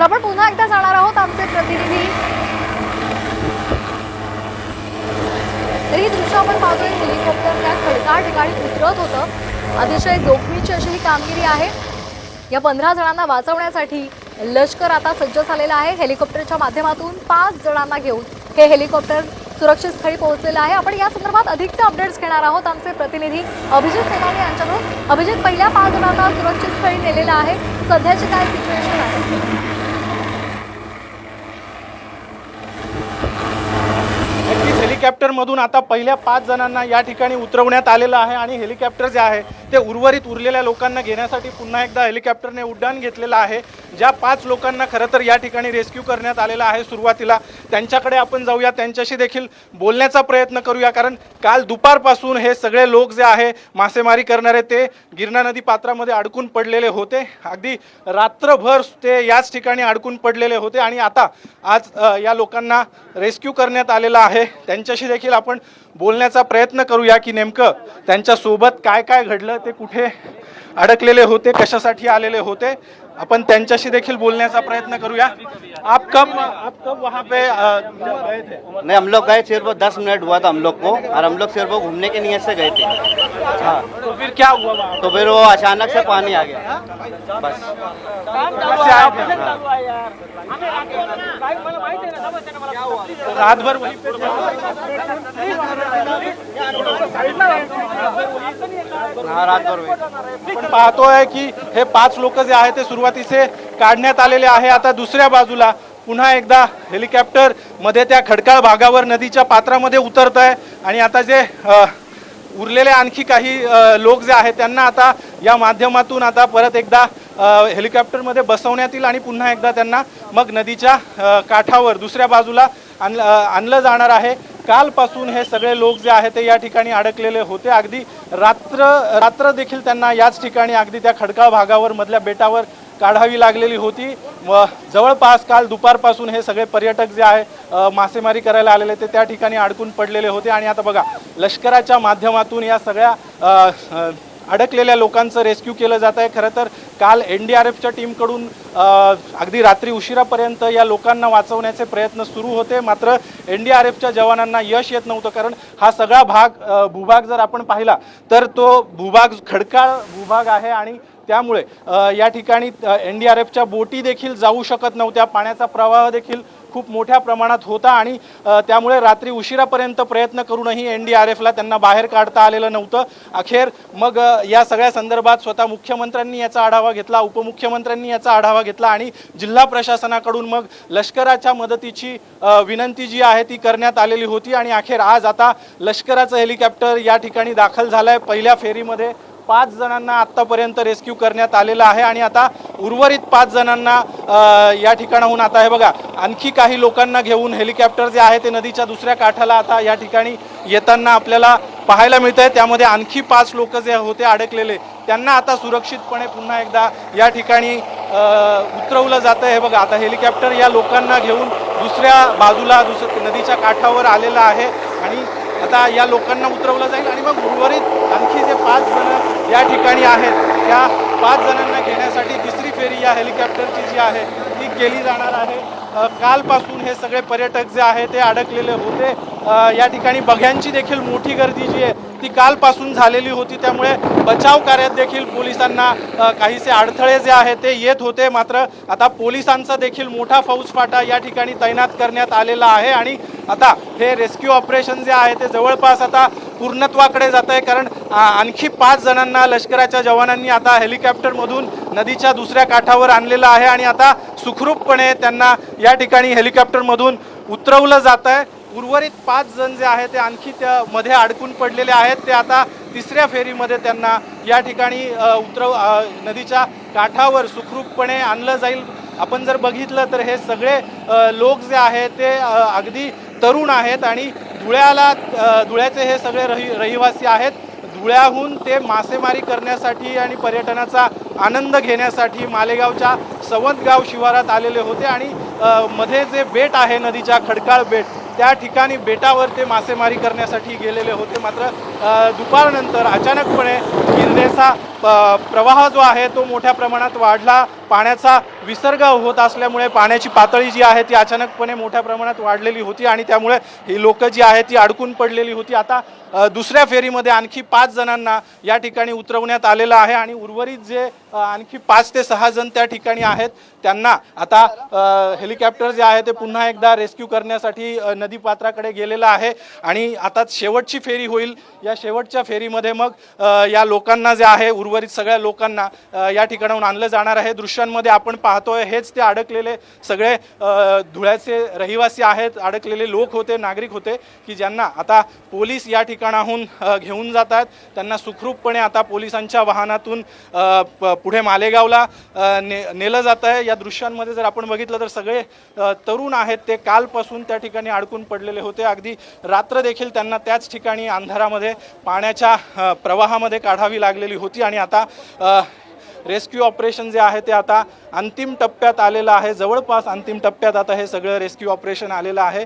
तर आपण पुन्हा एकदा जाणार आहोत आमचे प्रतिनिधी. तर ही दृश्य आपण पाहतोय हेलिकॉप्टर त्या खडकाळ ठिकाणी उतरत होतं. अतिशय जोखमीची अशी ही कामगिरी आहे. या पंधरा जणांना वाचवण्यासाठी लष्कर आता सज्ज झालेलं आहे. हेलिकॉप्टरच्या माध्यमातून पाच जणांना घेऊन हे हेलिकॉप्टर सुरक्षित स्थळी पोहोचलेलं आहे. आपण या संदर्भात अधिकचे अपडेट्स घेणार आहोत आमचे प्रतिनिधी अभिजित सेनानी यांच्याकडून. अभिजित पहिल्या पाच जणांना सुरक्षित स्थळी नेलेलं आहे. सध्याची काय सिच्युएशन आहे? हेलिकॉप्टरमधून आता पहिल्या पाच जणांना या ठिकाणी उतरवण्यात आलेलं आहे आणि हेलिकॉप्टर जे आहे ते उर्वरित उरलेल्या लोकांना घेण्यासाठी पुन्हा एकदा हेलिकॉप्टरने उड्डाण घेतलेलं आहे. ज्या पाच लोकांना खरं तर या ठिकाणी रेस्क्यू करण्यात आलेलं आहे सुरुवातीला त्यांच्याकडे आपण जाऊया. त्यांच्याशी देखील बोलण्याचा प्रयत्न करूया कारण काल दुपारपासून हे सगळे लोक जे आहे मासेमारी करणारे ते गिरणा नदी पात्रामध्ये अडकून पडलेले होते. अगदी रात्रभर ते याच ठिकाणी अडकून पडलेले होते आणि आता आज या लोकांना रेस्क्यू करण्यात आलेलं आहे. त्यांच्या त्यांच्याशी देखील आपण बोलण्याचा प्रयत्न करूया की नेमकं त्यांच्यासोबत काय काय घडलं ते कुठे अडकलेले होते कशासाठी आलेले होते आपण त्यांच्याशी देखील बोलण्याचा प्रयत्न करूया. आप कब आप कब वहाँ पे अ, गए थे? नहीं हम लोग गए सिर्फ दस मिनट हुआ था हम लोग को और हम लोग सिर्फ वो घूमने की नीयत से गए थे। हाँ। तो फिर क्या हुआ वहाँ? तो फिर वो अचानक से पानी आ गया। बस। रात भर रात भर पाहतोय की हे पाच लोक जे आहे ते सुरुवातीचे काढण्यात आलेले आहे. आता दुसऱ्या बाजूला पुन्हा एकदा हेलिकॉप्टरमध्ये त्या खडकाळ भागावर नदीच्या पात्रामध्ये उतरत आहे आणि आता जे उरलेले आणखी काही लोक जे आहेत त्यांना आता या माध्यमातून आता परत एकदा हेलिकॉप्टरमध्ये बसवण्यात येईल आणि पुन्हा एकदा त्यांना मग नदीच्या काठावर दुसऱ्या बाजूला आणलं आणलं जाणार आहे. कालपासून हे सगळे लोक जे आहेत ते या ठिकाणी अडकलेले होते. अगदी रात्र रात्र देखील त्यांना याच ठिकाणी अगदी त्या खडकाळ भागावर मधल्या बेटावर काढावी लागलेली होती. व जवळपास काल दुपारपासून हे सगळे पर्यटक जे आहे मासेमारी करायला आलेले ते त्या ठिकाणी अडकून पडलेले होते. आणि आता बघा लष्कराच्या माध्यमातून या सगळ्या अडकलेल्या लोकांचं रेस्क्यू केलं जात आहे. खरं तर काल एन डी आर एफच्या टीमकडून अगदी रात्री उशिरापर्यंत या लोकांना वाचवण्याचे प्रयत्न सुरू होते. मात्र एन डी आर एफच्या जवानांना यश येत नव्हतं कारण हा सगळा भाग भूभाग जर आपण पाहिला तर तो भूभाग खडकाळ भूभाग आहे आणि त्यामुळे या ठिकाणी एन डी आर एफच्या बोटी देखील जाऊ शकत नव्हत्या. पाण्याचा प्रवाह देखील खूप मोठ्या प्रमाणात होता आणि त्यामुळे रात्री उशिरापर्यंत प्रयत्न करूनही एन डी आर एफला त्यांना बाहेर काढता आलेलं नव्हतं. अखेर मग या सगळ्या संदर्भात स्वतः मुख्यमंत्र्यांनी याचा आढावा घेतला उपमुख्यमंत्र्यांनी याचा आढावा घेतला आणि जिल्हा प्रशासनाकडून मग लष्कराच्या मदतीची विनंती जी आहे ती करण्यात आलेली होती. आणि अखेर आज आता लष्कराचं हेलिकॉप्टर या ठिकाणी दाखल झालं आहे पहिल्या फेरीमध्ये पाच जणांना आत्तापर्यंत रेस्क्यू करण्यात आलेलं आहे आणि आता उर्वरित पाच जणांना या ठिकाणाहून आता हे बघा आणखी काही लोकांना घेऊन हेलिकॉप्टर जे आहे ते नदीच्या दुसऱ्या काठाला आता या ठिकाणी येताना आपल्याला पाहायला मिळत आहे त्यामध्ये आणखी पाच लोक जे होते अडकलेले त्यांना आता सुरक्षितपणे पुन्हा एकदा या ठिकाणी उतरवलं जातं हे बघा आता हेलिकॉप्टर या लोकांना घेऊन दुसऱ्या बाजूला दुसऱ्या नदीच्या काठावर आलेलं आहे आणि आता या लोकांना उतरवलं जाईल आणि मग उर्वरित आणखी जे पाच जण या ठिकाणी आहेत त्या पाच जणांना घेण्यासाठी तिसरी फेरी या हेलिकॉप्टरची जी आहे ती केली जाणार आहे. कालपासून हे सगळे पर्यटक जे आहे ते अडकलेले होते. या ठिकाणी बघ्यांची देखील मोठी गर्दी जी आहे ती कालपासून झालेली होती. त्यामुळे बचाव कार्यात देखील पोलिसांना काहीसे अडथळे जे आहेत ते येत होते. मात्र आता पोलिसांचा देखील मोठा फौजफाटा या ठिकाणी तैनात करण्यात आलेला आहे. आणि आता हे रेस्क्यू ऑपरेशन जे आहे ते जवळपास आता पूर्णत्वाकडे जात आहे कारण आणखी पाच जणांना लष्कराच्या जवानांनी आता हेलिकॉप्टरमधून नदीच्या दुसऱ्या काठावर आणलेलं आहे. आणि आता सुखरूपपणे त्यांना या ठिकाणी हेलिकॉप्टरमधून उतरवलं जात आहे उर्वरित पाच जण जे आहे ते आणखी त्या मध्ये अडकून पडलेले आहेत. ते आता तिसऱ्या फेरीमध्ये त्यांना या ठिकाणी उतरव नदीच्या काठावर सुखरूपपणे आणलं जाईल. आपण जर बघितलं तर हे सगळे लोक जे आहेत ते अगदी तरुण आहेत आणि धुळ्याला धुळ्याचे हे सगळे रहि रहिवासी आहेत. धुळ्याहून ते मासेमारी करण्यासाठी आणि पर्यटनाचा आनंद घेण्यासाठी मालेगावच्या सवंतगाव शिवारात आलेले होते आणि मध्ये जे बेट आहे नदीच्या खडकाळ बेट त्या ठिकाणी बेटावर ते मासेमारी करण्यासाठी गेलेले होते. मात्र दुपारनंतर अचानकपणे गिरण्याचा प्रवाह जो आहे तो मोठ्या प्रमाणात वाढला. पाण्याचा विसर्ग होत असल्यामुळे पाण्याची पातळी जी आहे ती अचानकपणे मोठ्या प्रमाणात वाढलेली होती आणि त्यामुळे ही लोकं जी आहेत ती अडकून पडलेली होती. आता दुसऱ्या फेरीमध्ये आणखी पाच जणांना या ठिकाणी उतरवण्यात आलेलं आहे आणि उर्वरित जे आणखी पाच ते सहा जण त्या ठिकाणी आहेत त्यांना आता हेलिकॉप्टर जे आहे ते पुन्हा एकदा रेस्क्यू करण्यासाठी नदीपात्राकडे गेलेलं आहे आणि आता शेवटची फेरी होईल. या शेवटच्या फेरीमध्ये मग या लोकांना जे आहे उर्वरित सगळ्या लोकांना या ठिकाणाहून आणलं जाणार आहे. दृश्यांमध्ये आपण पाहतोय हेच ते अडकलेले सगळे धुळ्याचे रहिवासी आहेत अडकलेले लोक होते नागरिक होते की ज्यांना आता पोलीस या ठिकाणाहून घेऊन जात आहेत त्यांना सुखरूपपणे आता पोलिसांच्या वाहनातून प- पुढे मालेगावला ने नेलं जात आहे या दृश्यांमध्ये जर आपण बघितलं तर सगळे तरुण आहेत. ते कालपासून त्या ठिकाणी अडकून पडलेले होते. अगदी रात्र देखील त्यांना त्याच ठिकाणी अंधारामध्ये पाण्याच्या प्रवाहामध्ये काढावी लागलेली होती. आणि आता रेस्क्यू ऑपरेशन जे आहे ते आता अंतिम टप्प्यात आलेलं आहे. जवळपास अंतिम टप्प्यात आता हे सगळं रेस्क्यू ऑपरेशन आलेलं आहे.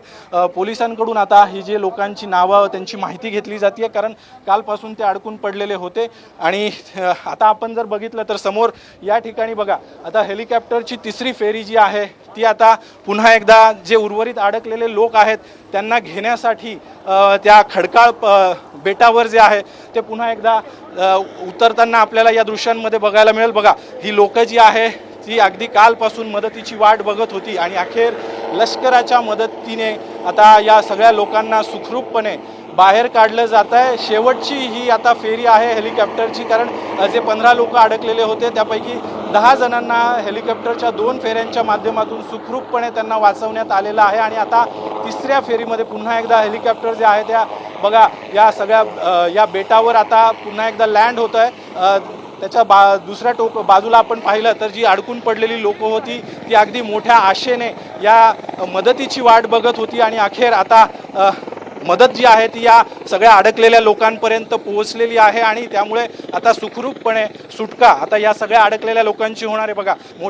पोलिसांकडून आता ही जे लोकांची नावं त्यांची माहिती घेतली जाते कारण कालपासून ते अडकून पडलेले होते. आणि आता आपण जर बघितलं तर समोर या ठिकाणी बघा आता हेलिकॉप्टरची तिसरी फेरी जी आहे ती आता पुन्हा एकदा जे उर्वरित अडकलेले लोक आहेत त्यांना घेण्यासाठी त्या खडकाळ प- बेटावर जे आहे ते पुन्हा एकदा उतरताना आपल्याला या दृश्यांमध्ये बघायला मिळेल. बघा ही लोक जी आहे ती अगदी कालपासून मदतीची वाट बघत होती आणि अखेर लष्कराच्या मदतीने आता या सगळ्या लोकांना सुखरूपपणे बाहेर काढलं जात आहे शेवटची ही आता फेरी आहे हेलिकॉप्टरची कारण जे पंधरा लोक अडकलेले होते त्यापैकी दहा जणांना हेलिकॉप्टरच्या दोन फेऱ्यांच्या माध्यमातून सुखरूपपणे त्यांना वाचवण्यात आलेलं आहे. आणि आता तिसऱ्या फेरीमध्ये पुन्हा एकदा हेलिकॉप्टर जे आहे त्या बघा या सगळ्या या बेटावर आता पुन्हा एकदा लँड होत आहे त्याच्या बा दुसऱ्या टोक बाजूला आपण पाहिलं तर जी अडकून पडलेली लोक होती ती अगदी मोठ्या आशेने या मदतीची वाट बघत होती आणि अखेर आता मदत जी आहे ती या सगळ्या अडकलेल्या लोकांपर्यंत पोहोचलेली आहे आणि त्यामुळे आता सुखरूपपणे सुटका आता या सगळ्या अडकलेल्या लोकांची होणार आहे. बघा